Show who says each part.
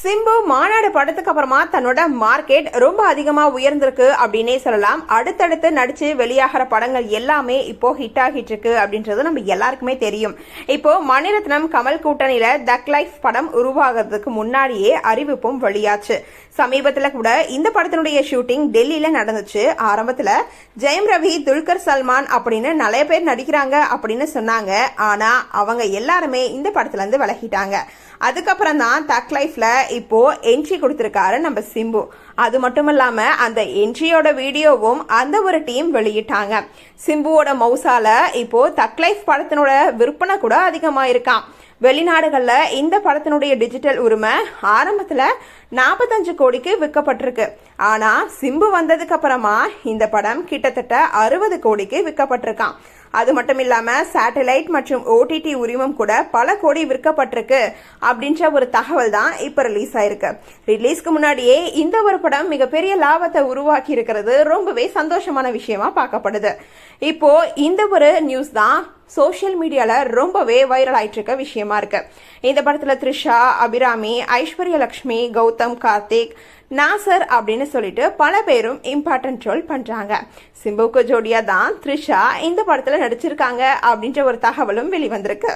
Speaker 1: சிம்பு மாநாடு படத்துக்கு அப்புறமா தன்னோட மார்க்கெட் ரொம்ப அதிகமா உயர்ந்திருக்கு அப்படின்னே சொல்லலாம். அடுத்தடுத்து நடிச்சு வெளியாகிற படங்கள் எல்லாமே இப்போ ஹிட் ஆகிட்டு இருக்கு அப்படின்றது நம்ம எல்லாருக்குமே தெரியும். இப்போ மணிரத்னம் கமல் கூட்டணியில தக் லைஃப் படம் உருவாகிறதுக்கு முன்னாடியே அறிவிப்பும் வெளியாச்சு. சமீபத்துல கூட இந்த படத்தினுடைய ஷூட்டிங் டெல்லியில நடந்துச்சு. ஆரம்பத்துல ஜெயம் ரவி துல்கர் சல்மான் அப்படின்னு நிறைய பேர் நடிக்கிறாங்க அப்படின்னு சொன்னாங்க. ஆனா அவங்க எல்லாருமே இந்த படத்துல இருந்து விலகிட்டாங்க. அதுக்கப்புறம் தான் தக் லைஃப்ல இப்போ என்ட்ரி கொடுத்துருக்காரு நம்ம சிம்பு. அது மட்டும் இல்லாம அந்த என்ட்ரியோட வீடியோவும் அந்த ஒரு டீம் வெளியிட்டாங்க. சிம்புவோட மவுசால இப்போ தக் லைஃப் படத்தினோட விற்பனை கூட அதிகமா இருக்கான் இந்த படத்தினுடைய டிஜிட்டல் உரிமை ஆரம்பத்தில் நாற்பத்தஞ்சு கோடிக்கு விற்கப்பட்டிருக்கு. ஆனால் சிம்பு வந்ததுக்கு அப்புறமா இந்த படம் கிட்டத்தட்ட அறுபது கோடிக்கு விற்கப்பட்டிருக்கான் அது மட்டும் இல்லாமல் சேட்டலைட் மற்றும் ஓடிடி உரிமம் கூட பல கோடி விற்கப்பட்டிருக்கு அப்படின்ற ஒரு தகவல் தான் இப்போ ரிலீஸ் ஆயிருக்கு. ரிலீஸ்க்கு முன்னாடியே இந்த ஒரு படம் மிகப்பெரிய லாபத்தை உருவாக்கி இருக்கிறது. ரொம்பவே சந்தோஷமான விஷயமா பார்க்கப்படுது. இப்போ இந்த ஒரு நியூஸ் தான் சோஷியல் மீடியாவில் ரொம்பவே வைரல் ஆயிட்டு இருக்க விஷயமா இருக்கு. இந்த படத்தில் த்ரிஷா அபிராமி ஐஸ்வர்யலக்ஷ்மி கௌதம் கார்த்திக் நாசர் அப்படின்னு சொல்லிட்டு பல பேரும் இம்பார்ட்டன்ட் ரோல் பண்ணுறாங்க சிம்புக்கு ஜோடியாக தான் த்ரிஷா இந்த படத்தில் நடிச்சிருக்காங்க அப்படின்ற ஒரு தகவலும் வெளிவந்திருக்கு.